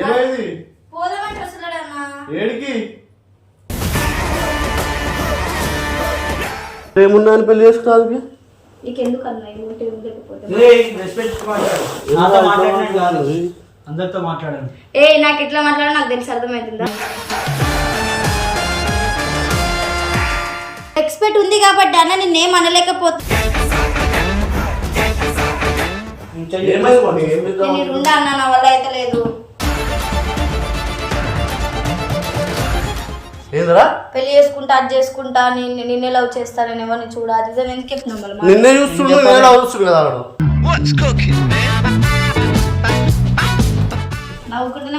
ఏమైంది? పోదామంటే వస్తున్నాడన్నా ఏడికి? ఏమున్నా అని పెళ్ళి చేసుకోవడానికి నీకెందుకు అన్నా ఏమిటి అందరితో మాట్లాడాను ఏ నాకు ఎట్లా మాట్లాడో నాకు తెలిసి అర్థమవుతుందా? ఎక్స్పెక్ట్ ఉంది కాబట్టి అన్న నిన్నేం అనలేకపోతే? నేను ఉండా అన్న నా వల్ల అయితే లేదు. ఏందిరా పెళ్ళి చేసుకుంటా అది చేసుకుంటా నేను నిన్నే లవ్ చేస్తా నేను ఎవరిని చూడ అది ఇది అని ఎందుకు చెప్తున్నావు మళ్ళీ మాట? నిన్నే చూస్తుండు నేను చూస్తుండు కదా నవ్వుకుంటూనే?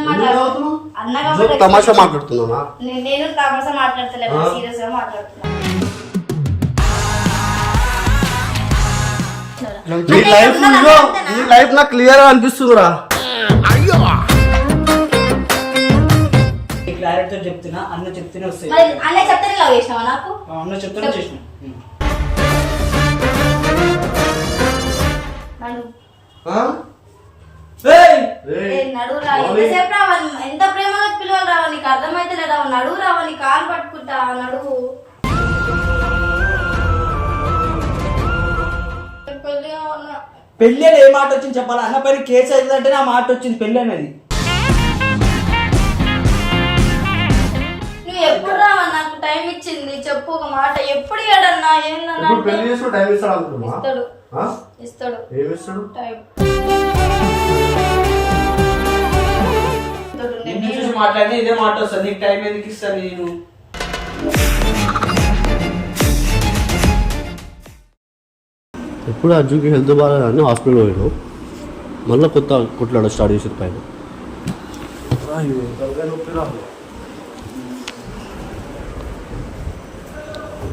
అన్న కాబట్టి తమాషా మాట్లాడుతున్నానా నేను- నేను తమాషా మాట్లాడతలేదు. సీరియస్గా మాట్లాడుతున్నా నీ లైఫ్ ఇదిగో? నీ లైఫ్ నాకు క్లియర్గా అనిపిస్తుందిరా క్లారిటీతో చెప్తున్నా అన్న చెప్తూనే వస్తాయి. అన్న చెప్తే లవ్ చేసినావా నాకు? అన్న చెప్తూనే చేసిన. ఎంత ప్రేమగా పిలవాలి రావా నీకు? అర్థమైతే లేదా? నడువు రావా నీ కాలు పట్టుకుంటా నడువు పెళ్ళి ఏ మాట వచ్చింది చెప్పాలి? అన్న పైన కేసు అవుతుందంటే నా మాట వచ్చింది పెళ్ళి అనేది. నువ్వు ఎప్పుడు రావా? నాకు టైం ఇచ్చింది. చెప్పు ఒక మాట. ఎప్పుడు ఇయ్యడన్నా? ఏందన్నా ఇప్పుడు పెళ్ళి అంటే చేసుకుని టైం ఇస్తాడు అనుకున్నా ఇస్తాడు. ఆ? ఇస్తాడు. ఏమి ఇస్తాడు టైం. ఇస్తాడు. నిన్ను నేను- చూసి మాట్లాడితే ఇదే మాట వస్తుంది. నీకు టైం ఎందుకు ఇస్తాను నేను? ఎప్పుడు అర్జున్కి హెల్త్ బాగాలని హాస్పిటల్ పోయాను మళ్ళీ కొత్త కొట్లాడ స్టార్ట్ చేసారు పైన.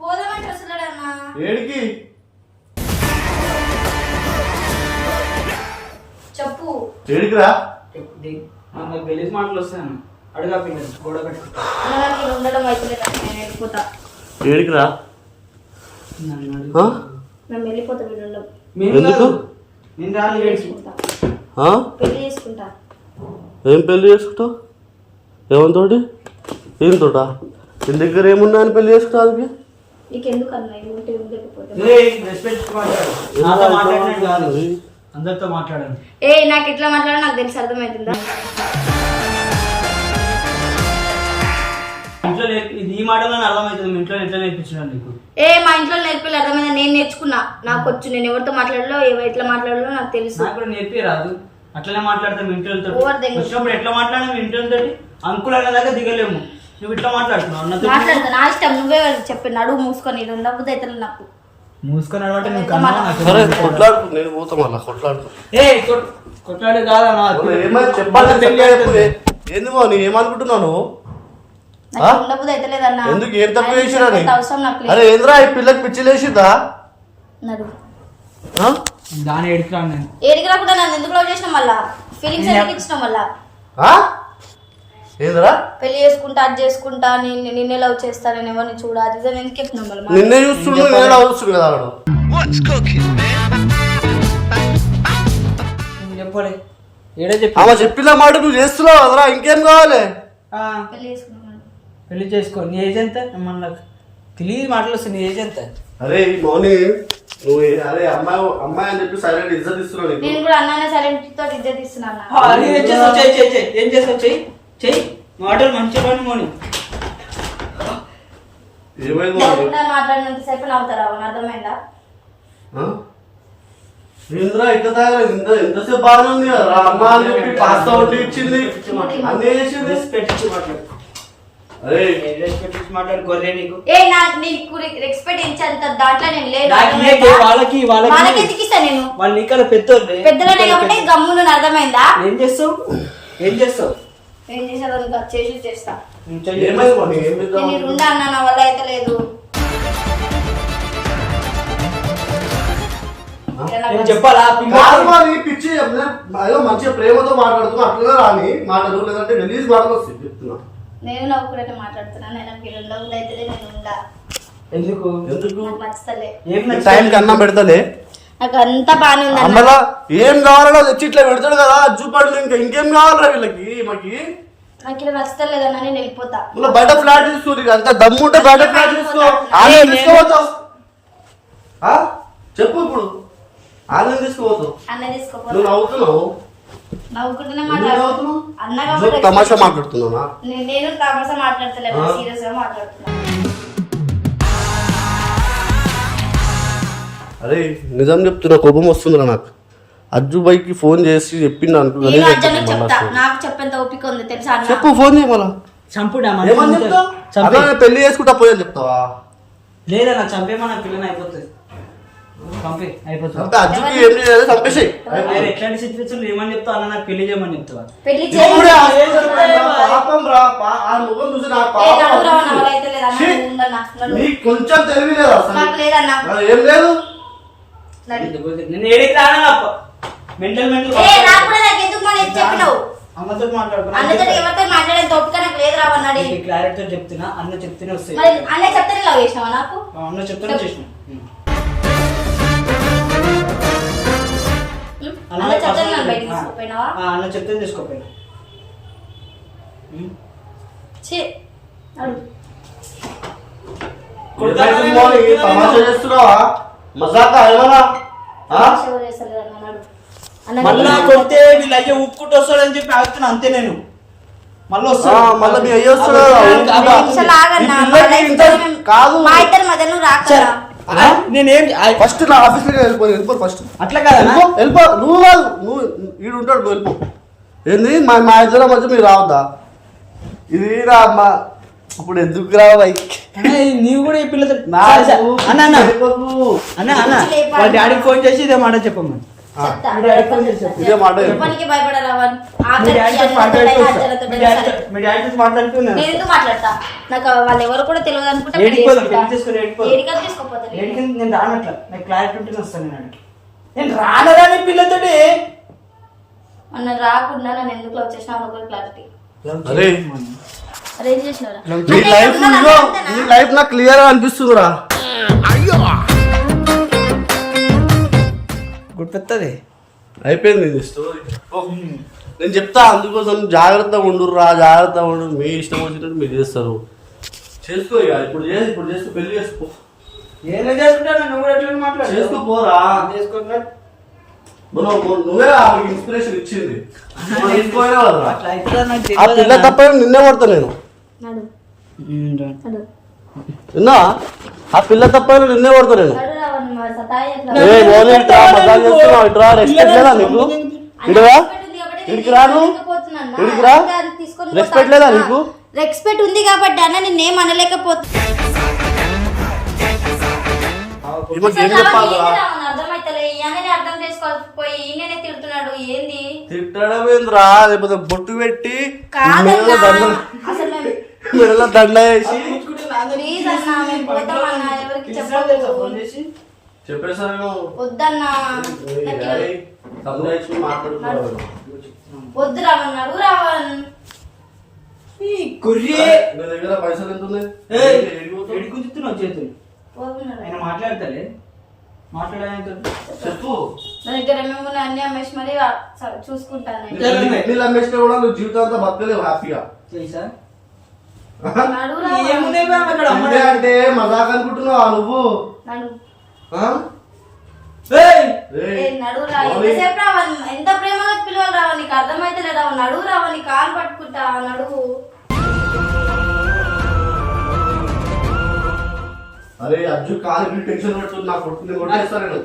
పోదామంటే వస్తున్నాడన్నా ఏడికి? చెప్పు. ఏడికిరా? గెలిచి మాటలు వస్తాను అడుగా పిల్లలు గోడ పెట్టుకుంటా నాకు ఉండడం నేను వెళ్ళిపోతా. ఏడికిరా? మేము వెళ్ళిపోతా ఉండవు. మీరు ఎందుకు? నేను రాను? పెళ్ళి చేసుకుంటా. ఏం పెళ్ళి చేసుకుంటావు? ఏమంతోటి? ఏం తోట నీ దగ్గర ఏమున్నా అని పెళ్ళి చేసుకోవడానికి నీకెందుకు అన్న ఏమిటి మాట్లాడు. అందరితో మాట్లాడాను ఏ నాకు ఎట్లా మాట్లాడో నాకు తెలిసి అర్థమవుతుందా ఇంట్లో ఈ అర్థమవుతుంది. మీ ఇంట్లో ఎట్లా నేర్పించినాను నీకు? ఏ మా ఇంట్లో నేర్పిల్లు అర్థమైందా? నేను నేర్చుకున్నా. నాకు వచ్చు నేను ఎవరితో మాట్లాడాలో ఎవ- ఎట్లా మాట్లాడాలో నాకు తెలుసు. నాకు కూడా నేర్పి రాదు అట్లనే మాట్లాడతాం మీ ఇంట్లో ఓవర్. వచ్చినప్పుడు ఎట్లా మాట్లాడాము మీ ఇంట్లో అంకుల్ దాకా దిగలేము. నువ్వు ఇట్లా మాట్లాడుతున్నావు? మాట్లాడతా. నా ఇష్టం. నువ్వే చెప్పి. నడువు మూసుకొని అయితే నాకు. మూసుకొని అడబట్టే నువ్వు కన్నా సరే కొట్లాడుకు. నేను పోతా మళ్ళా. కొట్లాడుకు. ఏ కొట్లాడు కాదా నాకు ఏమైనా చెప్పాలని పెళ్ళి చెప్పు. అవుతుంది. ఏంది మో నీ ఏమనుకుంటున్నాను ఎందుకు? ఏం తప్పు నాకు? అరే ఏంద్రా ఈ పిల్లకి పిచ్చి లేచిందా? దాని నేను. ఏడికి రాకుండా నన్ను ఎందుకు లవ్ చేసిన మళ్ళా? ఫీలింగ్స్ ఎందుకు ఇచ్చిన మళ్ళా? ఆ? ఏందిరా? పెళ్ళి చేసుకుంటా అది చేసుకుంటా నేను నిన్నే లవ్ చేస్తా నేను ఎవరిని చూడ? అది ఇది అని ఎందుకు చెప్తున్నావు మళ్ళీ నిన్నే చూస్తుండు నేను చూస్తుండు కదా నువ్వు చెప్పలే. ఏడే చెప్పి ఆమె చెప్పిన మాట నువ్వు చేస్తున్నావు కదరా ఇంకేం కావాలి? ఆ, పెళ్ళి చేసుకున్నాను పెళ్ళి చేసుకో. నీ ఏజ్ ఎంత? మన తెలియదు మాటలు వస్తుంది నీ ఏజ్ ఎంత? అరే ఈ మౌని నువ్వు ఏ- అరే అమ్మాయి అమ్మాయి అని చెప్పి సైలెంట్ ఇజ్జత్ ఇస్తున్నావు నీకు. నేను కూడా అన్నానే సైలెంట్ తోటి ఇజ్జత్ ఇస్తున్నాను ఆ, అది ఏం చేస్తావు చెయ్యి చెయ్యి చెయ్యి. ఏం చేస్తావు చెయ్యి? చెయ్యి. మాటలు మంచి పని మోని ఏమైంది నవ్వుతారా? అర్థమైందా? ఆ? ఏందిరా ఇట్లా తయారు ఇంత ఎంతసేపు బాగానే ఉంది కదా? అమ్మ అని చెప్పి పాస్తా వండి ఇచ్చింది. అన్నీ చేసింది. రెస్పెక్ట్ ఇచ్చి మాట్లాడు. అరే. రెస్పెక్ట్ ఇచ్చి మాట్లాడు గొర్రె నీకు. ఏ నాకు నీకు రెస్పెక్ట్ ఇచ్చేంత దాంట్లో నేను లేదు వాళ్ళకి వాళ్ళకి వాళ్ళకి. ఎందుకు ఇస్తా నేను? వాళ్ళు పెద్దోళ్ళే పెద్దలనే కాబట్టి గమ్మును అర్థమైందా? ఏం చేస్తావు? ఏం చేస్తావు? ఏం చేసేదో ఇంకా చేసి చేస్తా నేను ఉండా అన్న నా వల్ల అయితే లేదు. నేను చెప్పాలా? పిచ్చి ఏదో మంచిగా ప్రేమతో మాట్లాడుతున్నా. అట్లనే రాని మాటలు లేదంటే గలీజ్ మాటలు వస్తాయి చెప్తున్నా. నేను నవ్వుకున్నట్టు మాట్లాడుతున్నాను నేను మీరు ఉండకుండా అయితే నేను ఉండా ఎందుకు? ఎందుకు నచ్చలే? టైం కి అన్నం పెడతలే. నాకు అంతా బాగానే ఉంది అన్న. అమ్మలా ఏం కావాలో తెచ్చి ఇట్లా పెడతాడు కదా అజ్జు పండ్లు ఇంకా ఇంకేం కావాలరా వీళ్ళకి మాకి? నాకు ఇలా నచ్చలేదన్న నేను వెళ్ళిపోతా. మళ్ళీ బయట ఫ్లాట్ తీసుకో నీకు అంత దమ్ము ఉంటే బయట ఫ్లాట్ తీసుకో? చెప్పు ఇప్పుడు. అన్న నువ్వు నవ్వుతున్నావు? నవ్వుకుంటూనే అన్న జోక్ కాబట్టి తమాషా నేను- నేను తమాషా? సీరియస్గా మాట్లాడుతున్నా. అరే నిజం చెప్తున్నా కోపం వస్తుందిరా నాకు. అజ్జు బైకి ఫోన్ చేసి చెప్పిండు నేను చెప్తా. మళ్ళా. నాకు చెప్పేంత ఓపిక ఉంది తెలుసా అన్న? చెప్పు ఫోన్ చేయి మళ్ళా. చంపుడా ఏమని చెప్తావు? చంపే. అదే పెళ్ళి చేసుకుంటా పోయని చెప్తావా? లేదన్నా చంపేమన్నా పిల్లని అయిపోతుంది. చంపే అయిపోతుంది. అంటే అజ్జుకి ఏం చేయలేదు చంపేసాయి ఆయన ఎట్లాంటి సిచ్యువేషన్ ఏమని చెప్తావు అన్న? నాకు పెళ్ళి చేయమని చెప్తావా? పెళ్ళి ఇప్పుడే ఆ చేయి ఏజ్ రా, పాపం రా పా- ఆ ముఖం చూసి నాకు ఏ పాపం నడువు రావు నా అనిపిస్తుంది. వల్ల అయితే లేదు అన్న ఛీ! నువ్వు ఉండన్నా నడువు. నీకు కొంచెం తెలివి లేదు అసలు. నాకు లేదన్న. ఆ, ఏం లేదు. నేను ఏడికి రానా మెంటల్ మెంటల్ ఏ నాకు కూడా నాకు ఎందుకు మరి ఎందుకు చెప్పినావు? అమ్మతో మాట్లాడుకున్నా. అన్నతో ఎవరితో మాట్లాడేంత ఓపిక నాకు లేదు రావన్నాడు క్లారిటీతో చెప్తున్నా అన్న చెప్తేనే వస్తాయి. మరి అన్న చెప్తానే లవ్ చేసినావా నాకు? అన్న చెప్తేనే చేసిన? అన్న చెప్తానే నన్ను బయటికి తీసుకుపోయినావా? అన్న చెప్తే తీసుకోపోయినా. చేస్తున్నావా? మజాకా ఏమన్నా? మళ్ళా కొడితే వీళ్ళు అయ్యే ఉప్పుకుంటూ వస్తాడని చెప్పి ఆగుతున్నా అంతే నేను. మళ్ళీ మళ్ళా మీ అయ్య మా కాదు. మా ఇద్దరి మధ్య నువ్వు రాకరా నేనేం ఫస్ట్ నా ఆఫీస్లో వెళ్ళిపో వెళ్ళిపో ఫస్ట్. అట్లా కాదా వెళ్ళిపో వెళ్ళిపో. నువ్వు కాదు నువ్వు ఈడు ఉంటాడు నువ్వు వెళ్ళిపో. ఏంది? మా మా ఇద్దరి మధ్య మీరు రావద్దా? ఇది రా అమ్మా ఇప్పుడు ఎందుకు రా నీవు కూడా ఈ పిల్లతో అన్న అన్న. అన్న. వాళ్ళ డాడీకి ఫోన్ చేసి ఇదే మాట చెప్పమ్మా. నాకు వాళ్ళు ఎవరు కూడా తెలియదు అనుకుంటా నేను. రానట్లా. నాకు క్లారిటీ వస్తాను నేను ఆడికి. నేను రానరాని పిల్లతోటి? మొన్న రాకుండా నన్ను ఎందుకు లవ్ చేసినా? ఒక క్లారిటీ నీ లైఫ్? నీ లైఫ్ నాకు క్లియర్ అనిపిస్తుందిరా. గుర్తొస్తుంది అయిపోయింది ఇది. స్టోరీ ఓ, నేను చెప్తా అందుకోసం జాగ్రత్తగా ఉండుర్రా జాగ్రత్తగా ఉండు. మీ ఇష్టం వచ్చినట్టు మీరు చేస్తారు. చేసుకో ఇక ఇప్పుడు చేసి ఇప్పుడు చేసుకో పెళ్ళి చేసుకో. ఏం చేసుకుంటాను నువ్వు ఎట్లా మాట్లాడు. చేసుకుంటా ఇన్స్పిరేషన్ ఇచ్చింది. నిన్నే కొడతా నేను. విన్నా ఆ పిల్ల తప్ప నిన్నే కొడతా నేను ఇట్రా రెస్పెక్ట్ లేదా నీకు? రెస్పెక్ట్ ఇడికి రాను. ఇడికి రా. లేదా నీకు? రెస్పెక్ట్ ఉంది కాబట్టి అన్న నిన్నేం అనలేకపోతున్నా ఈమెకి ఏం చెప్పాలరా అర్థమైతలే ఈయననే అర్థం చేసుకోకపోయి ఈయననే తిడుతున్నాడు. ఏంది? తిట్టడం ఏంద్రా లేకపోతే బొట్టు పెట్టి మెడలో దండ వేసి ప్లీజ్ అన్నా మేము పోతామన్నా ఎవరికి చెప్పకు చెప్పేసాను వద్దన్నా నాకు ఇలా- సంజాయించుకుని మాట్లాడుతున్నాను వద్దు రావణ్ నడు రావణ్ కుర్రే నీ దగ్గర పైసలు ఎంత ఉన్నాయి చేతులు. ఆయన మాట్లాడతలే చెప్పు నా దగ్గర మేము అన్ని అమ్మేసి మరి చ- చూసుకుంటాను నేను. నీ- నీళ్ళు అమ్మేస్తే కూడా నువ్వు జీవితాంతా బతకలేవు హ్యాపీగా తెలుసా అంటే అంటే మజాక్ అనుకుంటున్నావా నువ్వు? ఎంత ప్రేమగా పిలవాలి రావా? నీకు అర్థమైతే లేదా నడువు రావా నీ కాలు పట్టుకుంటా నడువు. అరే అజ్జు కాలు టెన్షన్ పెడుతుంది. నా కొడుకు నేను కొట్టేస్తా నేను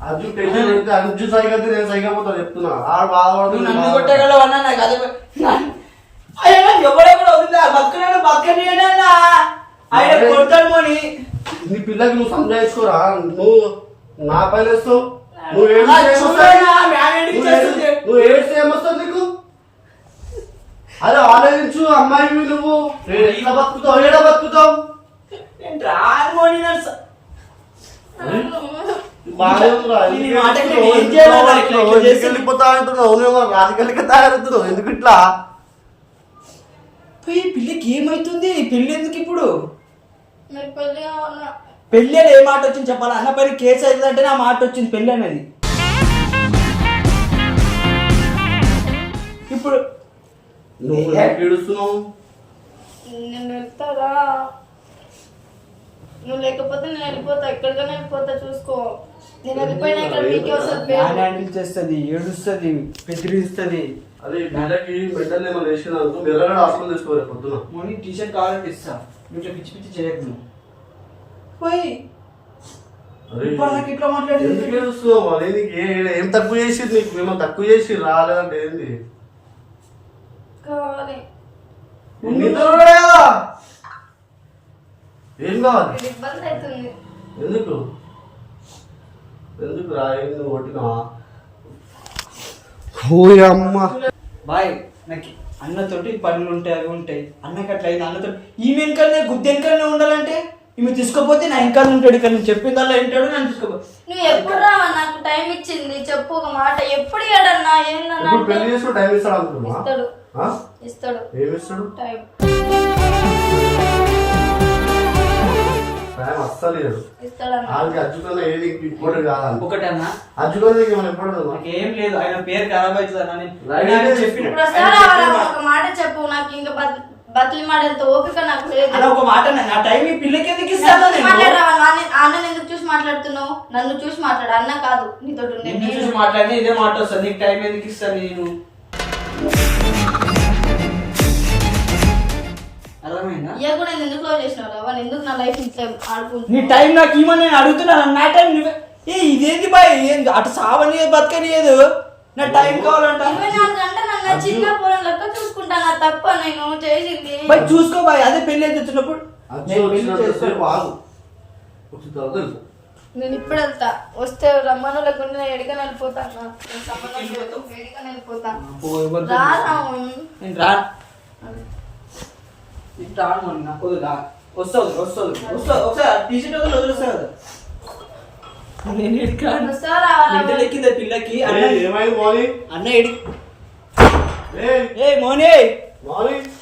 అజ్జు టెన్షన్ పెడితే అజ్జు సైగా నేను సైగా పోతా చెప్తున్నా. ఆడు బాధపడుతుంది నన్ను కొట్టగలవు అన్నా. నాకు అదే అయ్యా ఎవడెక్కడ వదిలే బతకనాడు బతకనియనా ఆయన కొడతాడు మోని. నీ పిల్లకి నువ్వు సంజాయించుకోరా నువ్వు నా పైన వేస్తావు. నువ్వు ఏడు ఆ చూడనా, మ్యాన్ ఎడికి చేస్తుంది. నువ్వు నీకు? అరే ఆలోచించు అమ్మాయి నువ్వు. ఎట్లా బతుకుతావు? ఏడ బతుకుతావు? రాను రాజకీయాలకి తయారవుతున్నావు? ఎందుకు ఇట్లా? పోయి పిల్లకి ఏమైతుంది? పెళ్ళి ఎందుకు ఇప్పుడు? పెళ్ళి అని ఏ మాట వచ్చింది చెప్పాలి? అన్న పైన కేసు అవుతుందంటే నా మాట వచ్చింది పెళ్ళి అనేది. ఇప్పుడు నువ్వు ఏ? ఎందుకు ఏడుస్తున్నావు? నేను వెళ్తారా? నువ్వు లేకపోతే నేను వెళ్ళిపోతా. ఎక్కడికైనా వెళ్ళిపోతా చూసుకో. హ్యాండిల్ చేస్తుంది ఏడుస్తుంది బెదిరిస్తుంది. అదే ఈ బిడ్డకి బిడ్డలు ఏమైనా చేసిన అనుకో మెల్లగా హాస్పిటల్ తీసుకోవాలి పొద్దున. మోని టీ షర్ట్ కావాలంటే ఇస్తా. నువ్వు ఇట్లా పిచ్చి పిచ్చి చేయకు. నువ్వు పోయి. అరే ఇప్పుడు నాకు ఇట్లా మాట్లాడింది. ఎందుకు ఏడుస్తున్నావు అదే నీకు ఏ- ఏం తక్కువ చేసిరు నీకు? మేము తక్కువ చేసి రాలేదంటే ఏంది? కావాలి. నీతో కూడా కదా. ఏం కావాలి? ఎందుకు? ఎందుకు రా ఏం నువ్వు కొట్టినా ఓయ్ అమ్మ బాయ్ నాకు అన్నతోటి పనులు ఉంటాయి అవి ఉంటాయి. అన్నకి అట్లా అయింది అన్నతో ఈ వెనకాలనే గుద్ది వెనకాలనే ఉండాలంటే ఈమె తీసుకోపోతే నా వెనకాల ఉంటాడు ఇక్కడ నేను చెప్పిందల్లా వింటాడు నన్ను తీసుకోపో. నువ్వు ఎప్పుడు రావా నాకు టైం ఇచ్చింది చెప్పు ఒక మాట. ఎప్పుడు ఏడన్నా ఏందన్నా ఇప్పుడు పెళ్ళి చేసుకుని టైం ఇస్తాడు అనుకున్నా ఇస్తాడు? ఇస్తాడు. ఏమి ఇస్తాడు టైం. అస్సలు లేదు అజ్జుకన్నా ఏది ఇంపార్టెంట్ కాదు మనం నాకేం లేదు. ఆయన పేరు ఖరాబ్ అవుతుంది. ఒక మాట చెప్పు. నాకు ఇంకా బత్- బతిలి మాడేంత ఓపిక నాకు లేదు. ఒక మాట నా టైం ఈ పిల్లకి ఎందుకు ఇస్తాను అన్నని ఎందుకు చూసి మాట్లాడుతున్నావు? నన్ను చూసి మాట్లాడు. అన్న కాదు. నీతో. చూసి మాట్లాడితే ఇదే మాట వస్తుంది. నీకు టైం ఎందుకు ఇస్తాను నేను? అర్థమైందా? నేను ఎందుకు చేసినావు నా లైఫ్ ఆడుకుంటున్నావు నీ టైం నాకు ఇవ్వమని నేను అడుగుతున్నాను నా టైం నువ్వే. ఏ ఇదేంది బాయ్? ఏంది? అటు సావని బతకనియదు. నా టైం కావాలంట. ఇరవై నాలుగు గంటలు నన్ను చిన్న పొలం లెక్క చూసుకుంటా నా తప్ప నేను చేసింది. బాయ్ చూసుకో బాయ్ అదే పెళ్ళి అయితే వచ్చినప్పుడు. నేను పెళ్ళి వచ్చిన తర్వాత ఇప్పుడు వెళ్తా. వస్తే రమ్మను లేకుండా నేను ఎడికని వెళ్ళిపోతా అన్న. నేను సంబంధం లేదు, ఎడికని వెళ్ళిపోతా పో, ఎవరు రా తెలుసు? రాము. నేను రా. నాకు వదిలు, వస్తావు వస్తావు ఒకసారి టీ షర్ట్ వదిలి వదిలేస్తావు కదా నేను ఎక్కింది పిల్లకి అన్న ఏమైంది మౌని అన్న ఏ మోని? మౌని